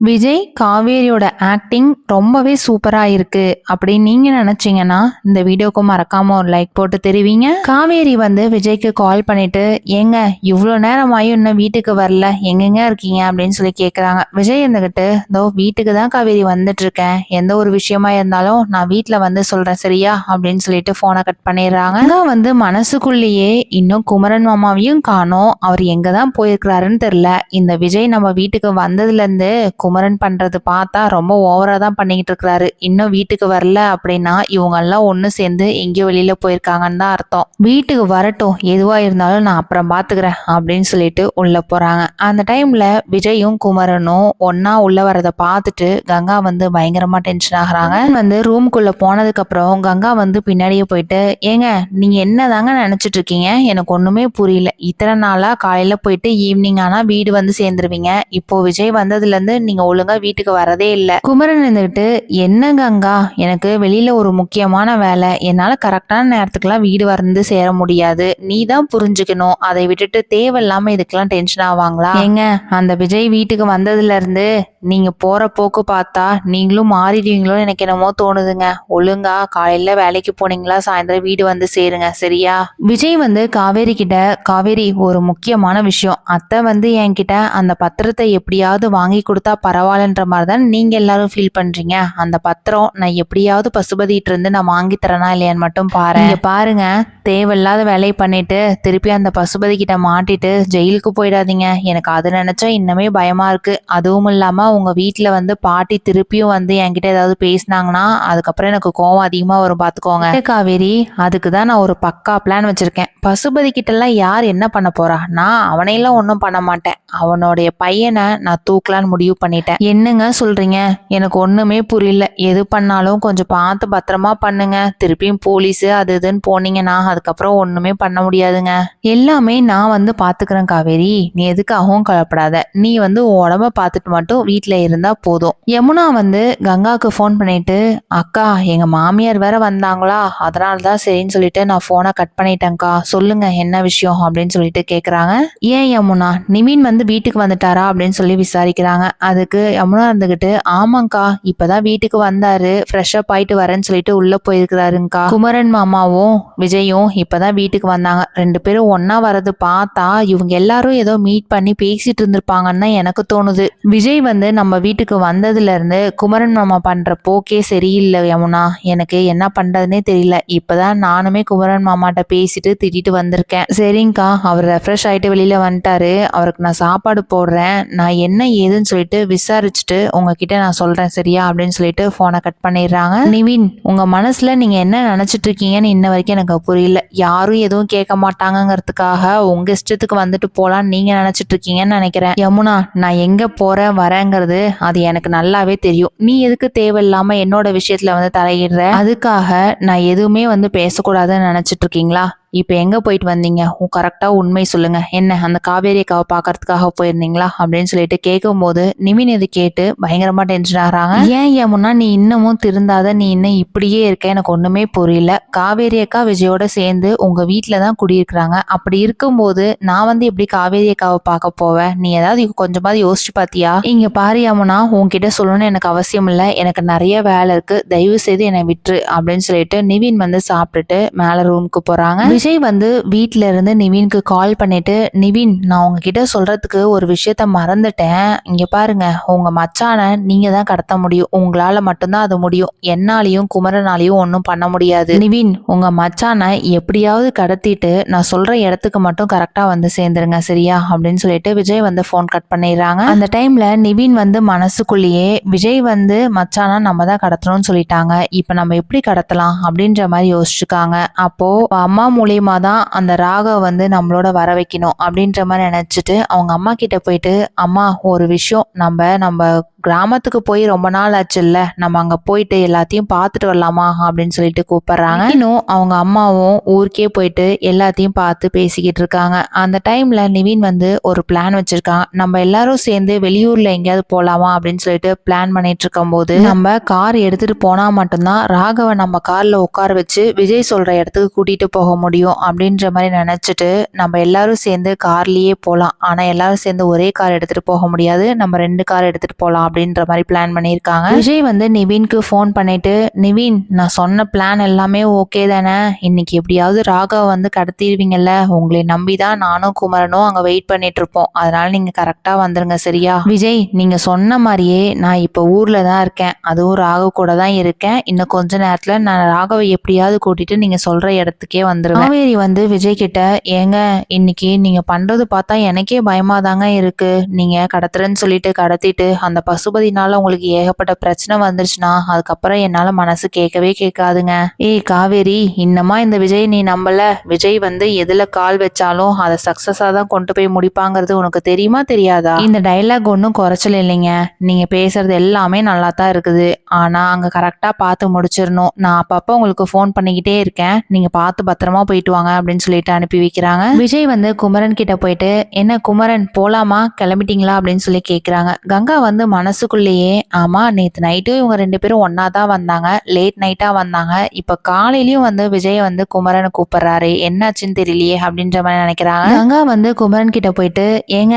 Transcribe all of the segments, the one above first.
Vijay காவேரியோட acting ரொம்பவே சூப்பராக இருக்கு அப்படின்னு நீங்கள் நினச்சிங்கன்னா இந்த வீடியோக்கு மறக்காம ஒரு லைக் போட்டு தெரிவிங்க. காவேரி வந்து விஜய்க்கு கால் பண்ணிட்டு ஏங்க இவ்வளோ நேரமாயும் இன்னும் வீட்டுக்கு வரல? எங்கெங்க இருக்கீங்க? அப்படின்னு சொல்லி கேட்குறாங்க விஜய் இருந்துகிட்டு இதோ வீட்டுக்கு தான் காவேரி வந்துட்டு இருக்கேன் எந்த ஒரு விஷயமா இருந்தாலும் நான் வீட்டில் வந்து சொல்கிறேன் சரியா? அப்படின்னு சொல்லிட்டு ஃபோனை கட் பண்ணிடுறாங்க. அங்க வந்து மனசுக்குள்ளேயே இன்னும் குமரன் மாமாவையும் காணோம். அவர் எங்கே தான் போயிருக்கிறாருன்னு தெரில இந்த விஜய் நம்ம வீட்டுக்கு வந்ததுலேருந்து குமரன் பண்ணுறது பார்த்தா ரொம்ப ஓவராக தான் பண்ணிக்கிட்டு இருக்கிறாரு. இன்னும் வீட்டுக்கு வரல அப்படின்னா இவங்கெல்லாம் ஒன்று சேர்ந்து எங்கேயோ வெளியில் போயிருக்காங்கன்னு தான் அர்த்தம். வீட்டுக்கு வரட்டும் எதுவாக இருந்தாலும் நான் அப்புறம் பார்த்துக்கிறேன் அப்படின்னு சொல்லிட்டு உள்ளே போகிறாங்க அந்த டைமில் விஜயும் குமரனும் ஒன்றா உள்ளே வரதை பார்த்துட்டு கங்கா வந்து பயங்கரமாக டென்ஷன் ஆகுறாங்க. வந்து ரூம்குள்ளே போனதுக்கப்புறம் கங்கா வந்து பின்னாடியே போயிட்டு ஏங்க நீங்க என்னதாங்க நினச்சிட்டு இருக்கீங்க? எனக்கு ஒன்றுமே புரியல. இத்தனை நாளாக காலையில் போயிட்டு ஈவினிங் ஆனால் வீடு வந்து சேர்ந்துருவீங்க. இப்போ விஜய் வந்ததுலேருந்து நீங்கள் நீங்க ஒழுங்கா வீட்டுக்கு வரதே இல்லை. குமரன் இருந்துகிட்டு என்ன கங்கா எனக்கு வெளியில ஒரு முக்கியமான வேலை. என்னால கரெக்டான நேரத்துக்குலாம் வீடு வந்து சேர முடியாது. நீ தான் புரிஞ்சுக்கணும். அதை விட்டுட்டு தேவையில்லாம இதுக்கெல்லாம் டென்ஷன் ஆவாங்களா? ஏங்க அந்த விஜய் வீட்டுக்கு வந்ததுல இருந்து நீங்க போற போக்கு பார்த்தா நீங்களும் மாறிடுவீங்களோ எனக்கு என்னமோ தோணுதுங்க. ஒழுங்கா காலையில வேலைக்கு போனீங்களா? சாயந்தரம் வீடு வந்து சேருங்க. சரியா? விஜய் வந்து காவேரி கிட்ட காவேரி ஒரு முக்கியமான விஷயம். அத்தை வந்து என்கிட்ட அந்த பத்திரத்தை எப்படியாவது வாங்கி கொடுத்தா பரவாயில்லன்ற மாதிரி தான் நீங்கள் எல்லாரும் ஃபீல் பண்ணுறீங்க அந்த பத்திரம் நான் எப்படியாவது பசுபதிட்டு இருந்து நான் வாங்கி தரேனா இல்லையான்னு மட்டும் பாரு பாருங்க. தேவையில்லாத வேலையை பண்ணிட்டு திருப்பி அந்த பசுபதி கிட்ட மாட்டிட்டு ஜெயிலுக்கு போயிடாதீங்க. எனக்கு அது நினைச்சா இன்னமே பயமா இருக்கு. அதுவும் இல்லாம உங்க வீட்டில் வந்து பாட்டி திருப்பியும் வந்து என்கிட்ட ஏதாவது பேசினாங்கன்னா அதுக்கப்புறம் எனக்கு கோவம் அதிகமா வரும் பாத்துக்கோங்க. காவேரி அதுக்கு தான் நான் ஒரு பக்கா பிளான் வச்சிருக்கேன். பசுபதி கிட்ட எல்லாம் யார் என்ன பண்ண போறா? நான் அவனையெல்லாம் ஒன்றும் பண்ண மாட்டேன். அவனுடைய பையனை நான் தூக்கலான்னு முடிவு பண்ணிட்டேன். என்னங்க சொல்றீங்க? எனக்கு ஒண்ணுமே புரியல. எது பண்ணாலும் கொஞ்சம் பார்த்து பத்திரமா பண்ணுங்க. திருப்பியும் போலீஸ் அது இதுன்னு போனீங்கன்னா அதுக்கப்புறம் ஒன்றுமே பண்ண முடியாதுங்க. எல்லாமே நான் வந்து பார்த்துக்கிறேன் காவேரி. நீ எதுக்காகவும் கவலைப்படாத. நீ வந்து உன் உடம்ப பார்த்துட்டு மட்டும் வீட்டில் இருந்தா போதும். யமுனா வந்து கங்காவுக்கு ஃபோன் பண்ணிட்டு அக்கா எங்க மாமியார் வேற வந்தாங்களா? அதனால தான் சரின்னு சொல்லிட்டு நான் ஃபோனை கட் பண்ணிட்டேன்க்கா. சொல்லுங்க என்ன விஷயம்? அப்படின்னு சொல்லிட்டு கேட்குறாங்க ஏன் யமுனா? நிவின் வந்து வீட்டுக்கு வந்துட்டாரா? அப்படின்னு சொல்லி விசாரிக்கிறாங்க. அதுக்கு யமுனா இருந்துகிட்டு ஆமாங்க்கா இப்பதான் வீட்டுக்கு வந்தாரு. ஃப்ரெஷ்ஷப் ஆயிட்டு வரேன்னு சொல்லிட்டு உள்ள போயிருக்கிறாருங்கக்கா குமரன் மாமாவும் விஜயும் இப்பதான் வீட்டுக்கு வந்தாங்க. ரெண்டு பேரும் ஒன்றா வரது பார்த்தா இவங்க எல்லாரும் ஏதோ மீட் பண்ணி பேசிட்டு இருந்திருப்பாங்கன்னு தான் எனக்கு தோணுது. விஜய் வந்து நம்ம வீட்டுக்கு வந்ததுல இருந்து குமரன் மாமா பண்ற போக்கே சரியில்லை யமுனா. எனக்கு என்ன பண்ணுறதுனே தெரியல. இப்பதான் நானுமே குமரன் மாமாட்ட பேசிட்டு திட்டிட்டு வந்திருக்கேன். சரிங்கக்கா அவர் ரெஃப்ரெஷ் ஆயிட்டு வெளியில வந்துட்டாரு. அவருக்கு நான் சாப்பாடு போடுறேன். நான் என்ன ஏதுன்னு சொல்லிட்டு விசாரிச்சுட்டு உங்ககிட்ட நான் சொல்றேன் சரியா? அப்படின்னு சொல்லிட்டு போனை கட் பண்ணிடுறாங்க. நிவின் உங்க மனசுல நீங்க என்ன நினைச்சிட்டு இருக்கீங்கன்னு இன்ன வரைக்கும் எனக்கு புரியல. இல்லை யாரும் எதுவும் கேட்க மாட்டாங்கங்கிறதுக்காக உங்க இஷ்டத்துக்கு வந்துட்டு போகலான்னு நீங்க நினைச்சிட்டு இருக்கீங்கன்னு நினைக்கிறேன். யமுனா நான் எங்க போறேன் வரேங்கிறது அது எனக்கு நல்லாவே தெரியும். நீ எதுக்கு தேவையில்லாம என்னோட விஷயத்துல வந்து தலையிடுற? அதுக்காக நான் எதுவுமே வந்து பேசக்கூடாதுன்னு நினைச்சிட்டு இருக்கீங்களா? இப்போ எங்கே போயிட்டு வந்தீங்க? கரெக்டாக உண்மை சொல்லுங்கள் என்ன அந்த காவேரி அக்காவை பார்க்கறதுக்காக போயிருந்தீங்களா? அப்படின்னு சொல்லிட்டு கேட்கும்போது நிவின் இது கேட்டு பயங்கரமாக டென்ஷன் ஆகிறாங்க. ஏன் யமுனா நீ இன்னமும் திருந்தாத? நீ இன்னும் இப்படியே இருக்க. எனக்கு ஒன்றுமே புரியல. காவேரி அக்கா விஜயோட சேர்ந்து உங்கள் வீட்டில் தான் குடியிருக்கிறாங்க. அப்படி இருக்கும்போது நான் வந்து எப்படி காவேரி அக்காவை பார்க்க போவேன்? நீ ஏதாவது கொஞ்சமாவது யோசிச்சு பார்த்தியா இங்கே பாரு உங்ககிட்ட உன்கிட்ட சொல்லணும்னு எனக்கு அவசியம் இல்லை. எனக்கு நிறைய வேலை இருக்குது தயவு செய்து என்னை விட்டுரு அப்படின்னு சொல்லிட்டு நிவின் வந்து சாப்பிட்டுட்டு மேலே ரூமுக்கு போகிறாங்க விஜய் வந்து வீட்டில் இருந்து நிவின்க்கு கால் பண்ணிட்டு நிவின் நான் உங்ககிட்ட சொல்றதுக்கு ஒரு விஷயத்த மறந்துட்டேன். இங்க பாருங்க உங்க மச்சானை நீங்க தான் கடத்த முடியும். உங்களால மட்டும்தான் அது முடியும். என்னாலையும் குமரனாலையும் ஒன்றும் பண்ண முடியாது. நிவின் உங்க மச்சானை எப்படியாவது கடத்திட்டு நான் சொல்ற இடத்துக்கு மட்டும் கரெக்டா வந்து சேர்ந்துருங்க சரியா? அப்படின்னு சொல்லிட்டு விஜய் வந்து ஃபோன் கட் பண்ணிடுறாங்க. அந்த டைம்ல நிவின் வந்து மனசுக்குள்ளேயே விஜய் வந்து மச்சானா நம்ம தான் கடத்தணும்னு சொல்லிட்டாங்க. இப்ப நம்ம எப்படி கடத்தலாம்? அப்படின்ற மாதிரி யோசிச்சுக்காங்க. அப்போ அம்மா மூலியமா தான் அந்த ராகவ் வந்து நம்மளோட வர வைக்கணும் அப்படின்ற மாதிரி நினச்சிட்டு அவங்க அம்மா கிட்ட போயிட்டு அம்மா ஒரு விஷயம். நம்ம நம்ம கிராமத்துக்கு போய் ரொம்ப நாள் ஆச்சுல்ல நம்ம அங்கே போயிட்டு எல்லாத்தையும் பார்த்துட்டு வரலாமா? அப்படின்னு சொல்லிட்டு கூப்பிடுறாங்க. இன்னும் அவங்க அம்மாவும் ஊருக்கே போயிட்டு எல்லாத்தையும் பார்த்து பேசிக்கிட்டு இருக்காங்க. அந்த டைம்ல நிவின் வந்து ஒரு பிளான் வச்சிருக்காங்க நம்ம எல்லாரும் சேர்ந்து வெளியூர்ல எங்கேயாவது போலாமா அப்படின்னு சொல்லிட்டு பிளான் பண்ணிட்டு இருக்கும் போது நம்ம கார் எடுத்துட்டு போனா மட்டும்தான் ராகவை நம்ம கார்ல உட்கார வச்சு விஜய் சொல்ற இடத்துக்கு கூட்டிட்டு போக முடியும். முடியும் அப்படின்ற மாதிரி நினச்சிட்டு நம்ம எல்லாரும் சேர்ந்து கார்லேயே போகலாம் ஆனால் எல்லாரும் சேர்ந்து ஒரே கார் எடுத்துகிட்டு போக முடியாது. நம்ம ரெண்டு கார் எடுத்துகிட்டு போகலாம் அப்படின்ற மாதிரி பிளான் பண்ணியிருக்காங்க. விஜய் வந்து நிவின்க்கு ஃபோன் பண்ணிட்டு நிவின் நான் சொன்ன பிளான் எல்லாமே ஓகே தானே? இன்னைக்கு எப்படியாவது ராகவ வந்து கடத்திடுவீங்கல்ல. உங்களை நம்பி தான் நானும் குமரனும் அங்கே வெயிட் பண்ணிட்டு இருப்போம். அதனால நீங்கள் கரெக்டாக வந்துருங்க சரியா? விஜய் நீங்கள் சொன்ன மாதிரியே நான் இப்போ ஊரில் தான் இருக்கேன். அதுவும் ராகவ் கூட தான் இருக்கேன். இன்னும் கொஞ்ச நேரத்தில் நான் ராகவை எப்படியாவது கூட்டிட்டு நீங்கள் சொல்கிற இடத்துக்கே வந்துடுவேன் காவேரி வந்து விஜய் கிட்ட ஏங்க இன்னைக்கு நீங்கள் பண்ணுறது பார்த்தா எனக்கே பயமாக தாங்க இருக்கு. நீங்கள் கடத்துறேன்னு சொல்லிட்டு கடத்திட்டு அந்த பசுபதினால உங்களுக்கு ஏகப்பட்ட பிரச்சனை வந்துருச்சுன்னா அதுக்கப்புறம் என்னால் மனசு கேட்கவே கேட்காதுங்க. ஏய் காவேரி இன்னமா இந்த விஜய் நீ நம்பல? விஜய் வந்து எதுல கால் வச்சாலும் அதை சக்சஸா தான் கொண்டு போய் முடிப்பாங்கிறது உனக்கு தெரியுமா தெரியாதா? இந்த டைலாக் ஒன்றும் குறைச்சல் இல்லைங்க. நீங்க பேசுறது எல்லாமே நல்லா தான் இருக்குது. ஆனா அங்க கரெக்டா பார்த்து முடிச்சிடணும். நான் அப்பப்போ உங்களுக்கு ஃபோன் பண்ணிக்கிட்டே இருக்கேன். நீங்க பார்த்து பத்திரமா போயிட்டு வாங்க அப்படின்னு சொல்லிட்டு அனுப்பி வைக்கிறாங்க. விஜய் வந்து குமரன் கிட்ட போயிட்டு என்ன குமரன் போலாமா? கிளம்பிட்டீங்களா? அப்படின்னு சொல்லி கேக்குறாங்க. கங்கா வந்து மனசுக்குள்ளேயே ஆமா நேத்து நைட்டு இவங்க ரெண்டு பேரும் ஒன்னா தான் வந்தாங்க. லேட் நைட்டா வந்தாங்க. இப்ப காலையிலயும் வந்து விஜய் வந்து குமரனை கூப்பிடுறாரு. என்னாச்சுன்னு தெரியலையே அப்படின்ற மாதிரி நினைக்கிறாங்க. கங்கா வந்து குமரன் கிட்ட போயிட்டு ஏங்க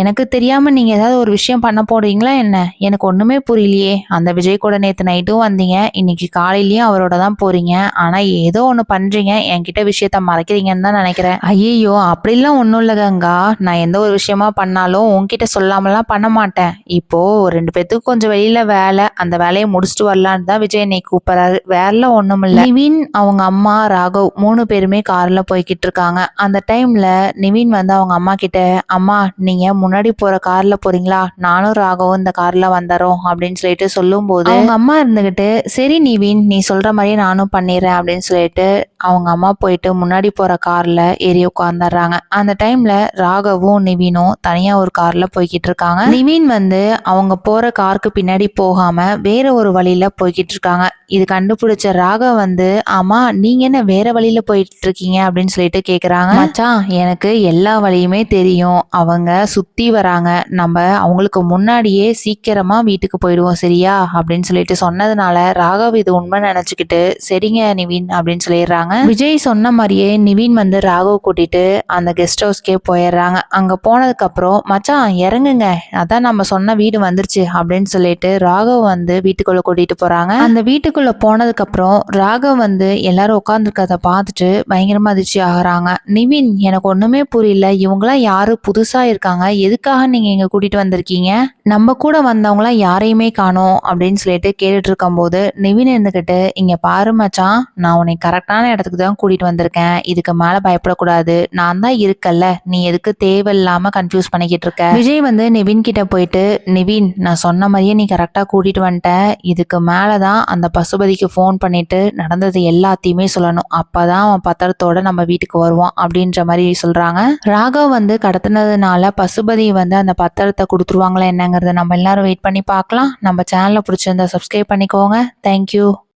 எனக்கு தெரியாம நீங்க ஏதாவது ஒரு விஷயம் பண்ண போறீங்களா என்ன? எனக்கு ஒண்ணுமே புரியலையே. அந்த விஜய் கூட நேத்து நைட்டும் வந்தீங்க. இன்னைக்கு காலையிலயும் அவரோட தான் போறீங்க. ஆனா ஏதோ ஒண்ணு பண்றீங்க. என்கிட்ட விஷயத்த மறைக்கிறீங்கன்னு தான் நினைக்கிறேன். ஐயோ அப்படிலாம் ஒன்றும் இல்லை கங்கா நான் எந்த ஒரு விஷயமா பண்ணாலும் உன்கிட்ட சொல்லாமலாம் பண்ண மாட்டேன். இப்போ ரெண்டு பேத்துக்கு கொஞ்சம் வெளியில வேலை அந்த வேலையை முடிச்சுட்டு வரலான்னு தான் விஜய் என்னை கூப்பிடுறாரு. வேலை ஒன்றும் இல்லை. நிவின் அவங்க அம்மா ராகவ் மூணு பேருமே கார்ல போய்கிட்டு இருக்காங்க. அந்த டைம்ல நிவின் வந்து அவங்க அம்மா கிட்ட அம்மா நீங்க முன்னாடி போற கார்ல போறீங்களா? நானும் ராகவும் இந்த கார்ல வந்தரோம் அப்படின்னு சொல்லிட்டு சொல்லும்போது அவங்க அம்மா இருந்துகிட்டு சரி நிவின் நீ சொல்ற மாதிரியே நானும் பண்ணிடுறேன் அப்படின்னு சொல்லிட்டு அவங்க அம்மா போயிட்டு முன்னாடி போகிற காரில் ஏறி உட்காந்துடுறாங்க அந்த டைமில் ராகவும் நிவினும் தனியாக ஒரு காரில் போய்கிட்டு இருக்காங்க. நிவின் வந்து அவங்க போகிற காருக்கு பின்னாடி போகாமல் வேற ஒரு வழியில் போய்கிட்டு இருக்காங்க. இது கண்டுபிடிச்ச ராகவ் வந்து ஆமா நீங்க என்ன வேற வழியில போயிட்டு இருக்கீங்க? அப்படின்னு சொல்லிட்டு கேக்குறாங்க. மச்சான் எனக்கு எல்லா வழியுமே தெரியும். அவங்க சுத்தி வராங்க. நம்ம அவங்களுக்கு முன்னாடியே சீக்கிரமா வீட்டுக்கு போயிடுவோம் சரியா? அப்படின்னு சொல்லிட்டு சொன்னதுனால ராகவ் இது உண்மை நினைச்சுக்கிட்டு சரிங்க நிவின் அப்படின்னு சொல்லிடுறாங்க. விஜய் சொன்ன மாதிரியே நிவின் வந்து ராகவ் கூட்டிட்டு அந்த கெஸ்ட் ஹவுஸ்க்கே போயிடுறாங்க. அங்கே போனதுக்கப்புறம் மச்சான் இறங்குங்க. அதான் நம்ம சொன்ன வீடு வந்துருச்சு அப்படின்னு சொல்லிட்டு ராகவ் வந்து வீட்டுக்குள்ளே கூட்டிட்டு போகிறாங்க அந்த வீட்டுக்குள்ளே போனதுக்கப்புறம் ராகவ் வந்து எல்லாரும் உட்காந்துருக்கிறத பார்த்துட்டு பயங்கரமாக அதிர்ச்சி ஆகுறாங்க. நிவின் எனக்கு ஒன்றுமே புரியல. இவங்களாம் யாரும் புதுசாக இருக்காங்க. எதுக்காக நீங்கள் இங்கே கூட்டிகிட்டு வந்திருக்கீங்க? நம்ம கூட வந்தவங்களாம் யாரையுமே காணோம் அப்படின்னு சொல்லிட்டு கேட்டுட்டு இருக்கும்போது நிவின் இருந்துக்கிட்டு இங்கே பாரு மச்சான். நான் உன்னை கரெக்டான இடத்துக்கு தான் கூட்டிகிட்டு வந்திருக்கேன். இதுக்கு மேல பயப்படக்கூடாது. நான் தான் இருக்கல்ல நீ எதுக்கு தேவையில்லாம கன்ஃபியூஸ் பண்ணிக்கிட்டு இருக்க? விஜய் வந்து நிவின் கிட்ட போயிட்டு நிவின் நான் சொன்ன மாதிரியே நீ கரெக்டா கூட்டிட்டு வந்துட்ட இதுக்கு மேலதான் அந்த பசுபதிக்கு ஃபோன் பண்ணிட்டு நடந்தது எல்லாத்தையுமே சொல்லணும். அப்பதான் அவன் பத்திரத்தோட நம்ம வீட்டுக்கு வருவான் அப்படின்ற மாதிரி சொல்றாங்க. ராகவ் வந்து கடத்தினதுனால பசுபதி வந்து அந்த பத்திரத்தை கொடுத்துருவாங்களா என்னங்கிறத நம்ம எல்லாரும் வெயிட் பண்ணி பார்க்கலாம். நம்ம சேனலை பிடிச்சிருந்தா சப்ஸ்கிரைப் பண்ணிக்கோங்க. தேங்க்யூ